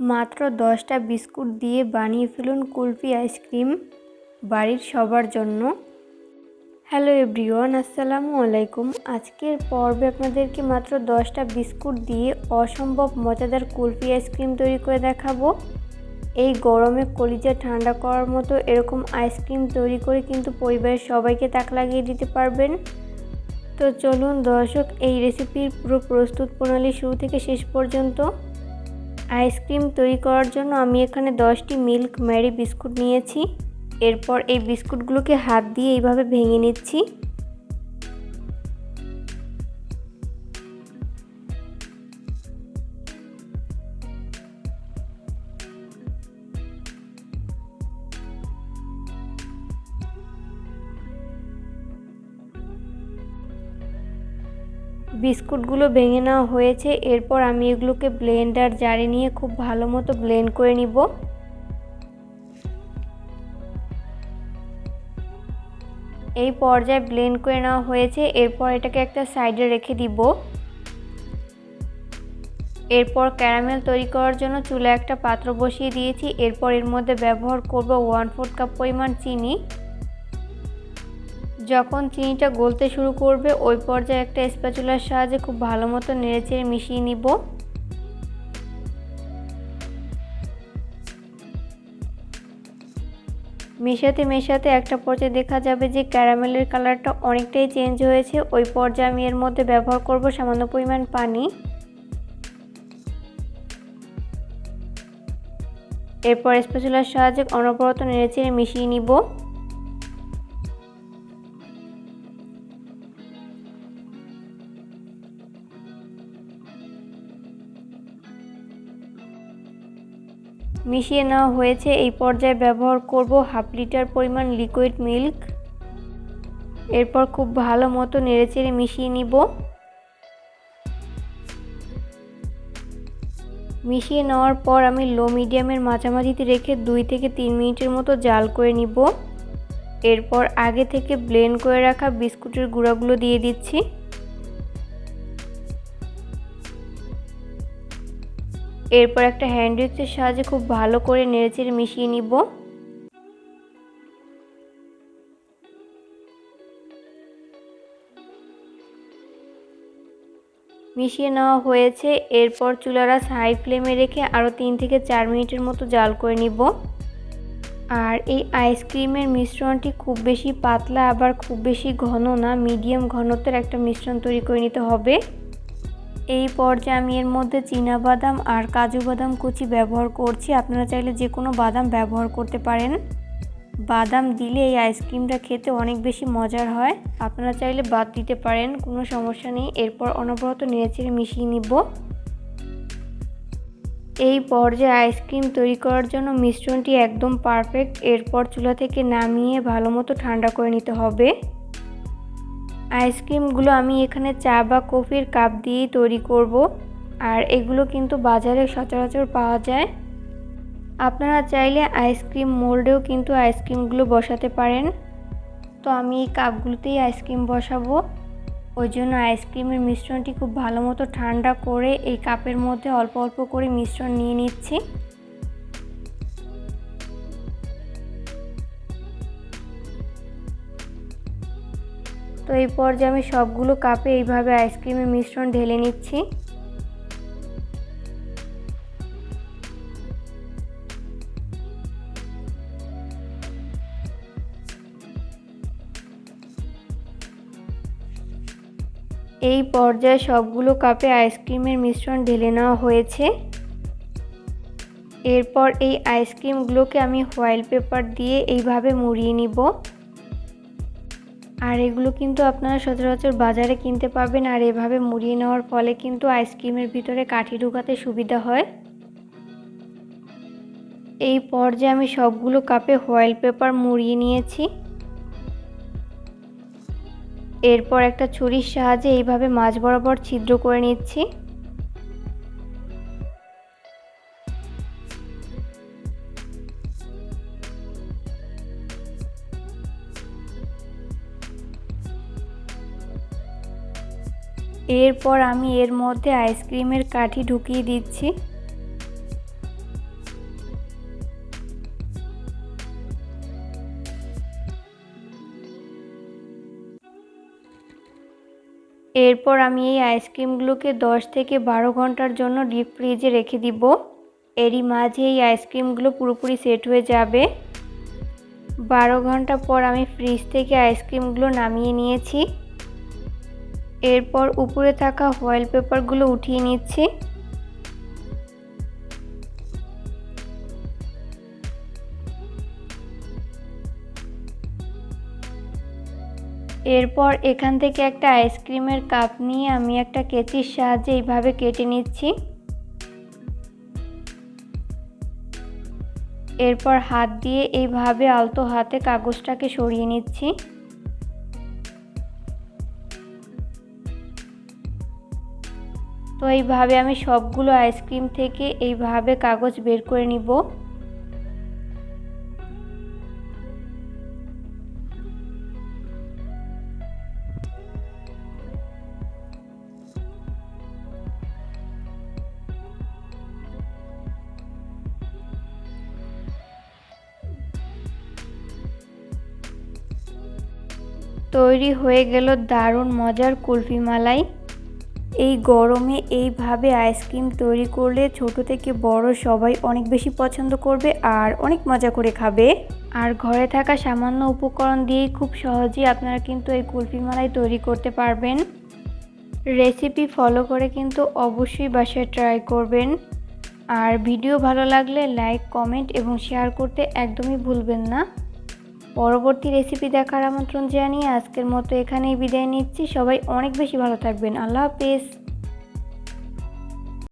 মাত্র দশটা বিস্কুট দিয়ে বানিয়ে ফেলুন কুলফি আইসক্রিম বাড়ির সবার জন্য। হ্যালো এভরিওয়ান, আসসালামু আলাইকুম। আজকের পর্বে আপনাদেরকে মাত্র দশটা বিস্কুট দিয়ে অসম্ভব মজাদার কুলফি আইসক্রিম তৈরি করে দেখাবো। এই গরমে কলিজা ঠান্ডা করার মতো এরকম আইসক্রিম তৈরি করে কিন্তু পরিবারের সবাইকে তাক লাগিয়ে দিতে পারবেন। তো চলুন দর্শক, এই রেসিপির পুরো প্রস্তুত প্রণালী শুরু থেকে শেষ পর্যন্ত আইসক্রিম তৈরি করার জন্য আমি এখানে দশটি মিল্ক ম্যারি বিস্কুট নিয়েছি। এরপর এই বিস্কুটগুলোকে হাত দিয়ে এইভাবে ভেঙে নিচ্ছি। বিস্কুটগুলো ভেঙে নেওয়া হয়েছে, এরপর আমি এগুলোকে ব্লেন্ডার জারে নিয়ে খুব ভালো মতো ব্লেন্ড করে নিব। এই পর্যায়ে ব্লেন্ড করে নেওয়া হয়েছে, এরপর এটাকে একটা সাইডে রেখে দিব। এরপর ক্যারামেল তৈরি করার জন্য চুলে একটা পাত্র বসিয়ে দিয়েছি, এরপর এর মধ্যে ব্যবহার করব ওয়ান ফোর্থ কাপ পরিমাণ চিনি। যখন চিনিটা গলতে শুরু করবে, ওই পর্যায়ে একটা স্প্যাচুলার সাহায্যে খুব ভালো মতো নেড়েচেড়ে মিশিয়ে নিব। মেশাতে মেশাতে একটা পর্যায়ে দেখা যাবে যে ক্যারামেলের কালারটা অনেকটাই চেঞ্জ হয়েছে। ওই পর্যায়ে আমি এর মধ্যে ব্যবহার করব সামান্য পরিমাণ পানি। এরপর স্পেশালার সাহায্যে অনবরত নেড়েচেড়ে মিশিয়ে নিব। মিশিয়ে নেওয়া হয়েছে। এই পর্যায়ে ব্যবহার করব হাফ লিটার পরিমাণ লিকুইড মিল্ক এরপর খুব ভালো মতো নেড়েচেড়ে মিশিয়ে নিব। মিশিয়ে নেওয়ার পর আমি লো মিডিয়ামের মাঝামাঝিতে রেখে দুই থেকে তিন মিনিটের মতো জাল করে নিব। এরপর আগে থেকে ব্লেন্ড করে রাখা বিস্কুটের গুঁড়াগুলো দিয়ে দিচ্ছি। এরপর একটা হ্যান্ড উইক্সের সাহায্যে খুব ভালো করে নেড়েচেড়ে মিশিয়ে নিব। মিশিয়ে নেওয়া হয়েছে, এরপর চুলারা হাই ফ্লেমে রেখে আরও তিন থেকে চার মিনিটের মতো জাল করে নিব। আর এই আইসক্রিমের মিশ্রণটি খুব বেশি পাতলা, আবার খুব বেশি ঘন না মিডিয়াম ঘনত্বের একটা মিশ্রণ তৈরি করে নিতে হবে। এই পর্যায়ে আমি এর মধ্যে বাদাম আর কাজু বাদাম কুচি ব্যবহার করছি। আপনারা চাইলে যে কোনো বাদাম ব্যবহার করতে পারেন। বাদাম দিলে এই আইসক্রিমটা খেতে অনেক বেশি মজার হয়। আপনারা চাইলে বাদ দিতে পারেন, কোনো সমস্যা নেই। এরপর অনবরত নেড়েচেড়ে মিশিয়ে নিব। এই পর্যায়ে আইসক্রিম তৈরি করার জন্য মিশ্রণটি একদম পারফেক্ট। এরপর চুলা থেকে নামিয়ে ভালো মতো ঠান্ডা করে নিতে হবে। আইসক্রিমগুলো আমি এখানে চা বা কফির কাপ দিয়েই তৈরি করব। আর এগুলো কিন্তু বাজারে সচরাচর পাওয়া যায়। আপনারা চাইলে আইসক্রিম মোল্ডেও কিন্তু আইসক্রিমগুলো বসাতে পারেন। তো আমি এই কাপগুলোতেই আইসক্রিম বসাবো। ওই জন্য আইসক্রিমের মিশ্রণটি খুব ভালো মতো ঠান্ডা করে এই কাপের মধ্যে অল্প অল্প করে মিশ্রণ নিয়ে নিচ্ছি। তো এই পর্যায়ে আমি সবগুলো কাপে এইভাবে আইসক্রিমের মিশ্রণ ঢেলে নিচ্ছি। এই পর্যায়ে সবগুলো কাপে আইসক্রিমের মিশ্রণ ঢেলে নেওয়া হয়েছে। এরপর এই আইসক্রিমগুলোকে আমি হোয়াইল পেপার দিয়ে এইভাবে মুড়িয়ে নিব। আর এগুলো কিন্তু আপনারা সচরাচর বাজারে কিনতে পারবেন, আর এভাবে মুড়িয়ে নেওয়ার ফলে কিন্তু আইসক্রিমের ভিতরে কাঠি ঢুকাতে সুবিধা হয়। এই পর্যায়ে আমি সবগুলো কাপে হোয়াইল পেপার মুড়িয়ে নিয়েছি। এরপর একটা ছুরির সাহায্যে এইভাবে মাছ বরাবর ছিদ্র করে নিচ্ছি। এরপর আমি এর মধ্যে আইসক্রিমের কাঠি ঢুকিয়ে দিচ্ছি। এরপর আমি এই আইসক্রিমগুলোকে 10 থেকে বারো ঘণ্টার জন্য ডিপ ফ্রিজে রেখে দিব। এরই মাঝে এই আইসক্রিমগুলো পুরোপুরি সেট হয়ে যাবে। বারো ঘণ্টা পর আমি ফ্রিজ থেকে আইসক্রিমগুলো নামিয়ে নিয়েছি। এরপর উপরে থাকা ফয়েল পেপারগুলো উঠিয়ে নিচ্ছি। এরপর এখান থেকে একটা আইসক্রিমের কাপ নিয়ে আমি একটা কেচির সাহায্যে এইভাবে কেটে নিচ্ছি। এরপর হাত দিয়ে এইভাবে আলতো হাতে কাগজটাকে সরিয়ে নিচ্ছি। তো এইভাবে আমি সবগুলো আইসক্রিম থেকে এইভাবে কাগজ বের করে নিব। তৈরি হয়ে গেল দারুণ মজার কুলফি মালাই। এই গরমে এইভাবে আইসক্রিম তৈরি করলে ছোট থেকে বড় সবাই অনেক বেশি পছন্দ করবে আর অনেক মজা করে খাবে। আর ঘরে থাকা সামান্য উপকরণ দিয়েই খুব সহজেই আপনারা কিন্তু এই কুলফি মালাই তৈরি করতে পারবেন। রেসিপি ফলো করে কিন্তু অবশ্যই বাসায় ট্রাই করবেন। আর ভিডিও ভালো লাগলে লাইক, কমেন্ট এবং শেয়ার করতে একদমই ভুলবেন না। পরবর্তী রেসিপি দেখার আমন্ত্রণ জানিয়ে আজকের মতো এখানেই বিদায় নিচ্ছি। সবাই অনেক বেশি ভালো থাকবেন। আল্লাহ হাফেজ।